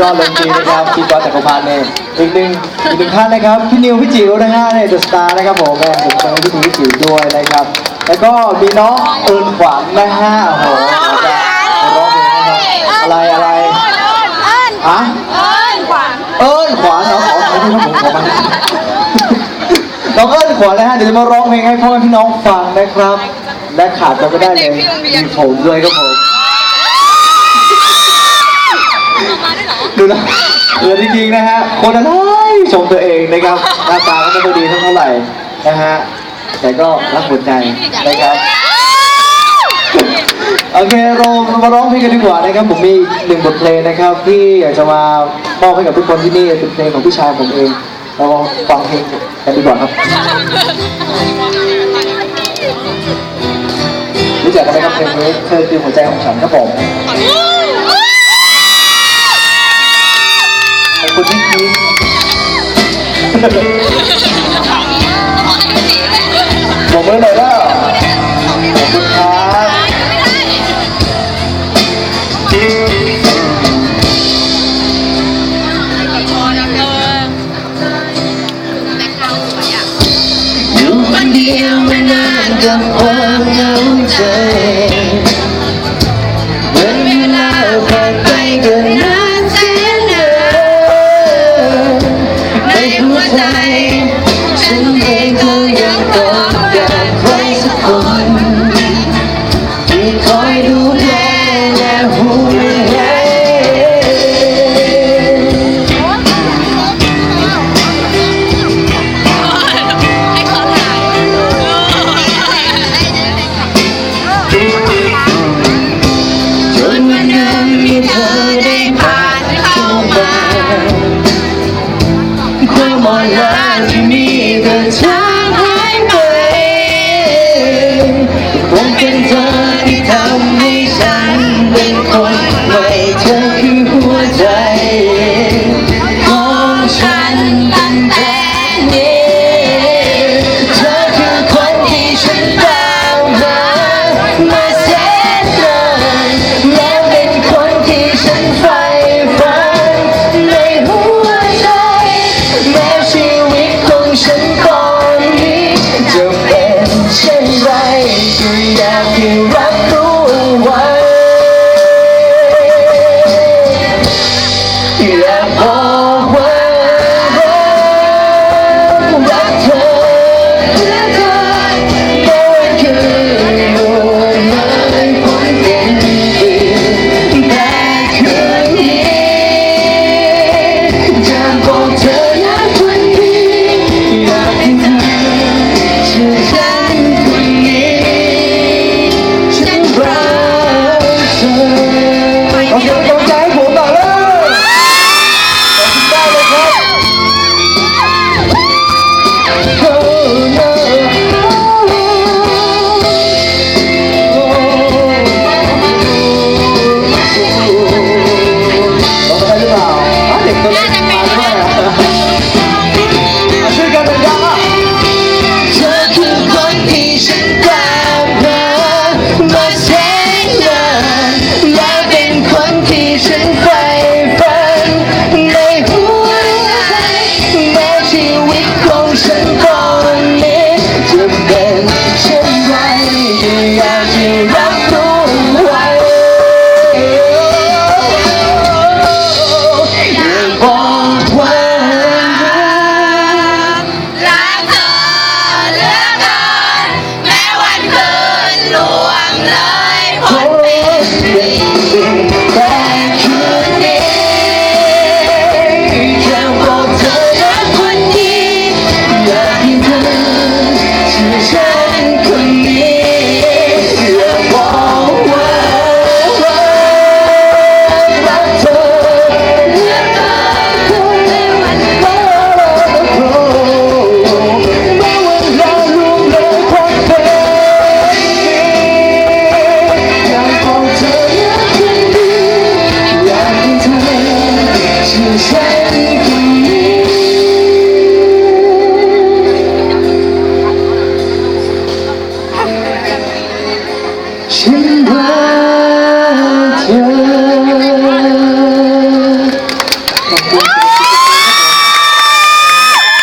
ยอดเลยจริงๆนะครับพี่กอล์ฟจักรพันธ์เนี่ยอีกหนึ่งอีกหนึ่งท่านนะครับพี่นิวพี่จิ๋วนะฮะเนี่ยเดอะสตาร์นะครับผมแม่ผมเป็นพี่นิวพี่จิ๋วด้วยนะครับ แล้วก็มีน้องเอิญขวัญนะฮะโอ้โหจะร้องเพลงนะครับอะไรอะไรเอิ้นอะเอิ้นขวัญเอิญขวัญเหรอขอขอที่ครับผมขอมาน้องเอิญขวัญนะฮะเดี๋ยวจะมาร้องเพลงให้พ่อแม่พี่น้องฟังนะครับ และขาดไปไม่ได้เลยมีผมด้วยครับผม ดูนะเออจริงๆนะฮะคนอะไรชมตัวเองนะครับหน้าตาก็ไม่ค่อยดีเท่าไหร่นะฮะแต่ก็รักหัวใจนะครับโอเคเรามาร้องเพลงกันดีกว่านะครับผมมีหนึ่งบทเพลงนะครับ ที่อยากจะมามอบให้กับทุกคนที่นี่เป็นเพลงของพี่ชายผมเองเราฟังเพลงกันดีกว่าครับรู้จักกันไหมครับเพลงนี้เธอคือหัวใจของฉันครับผม ข ความอ่ Go!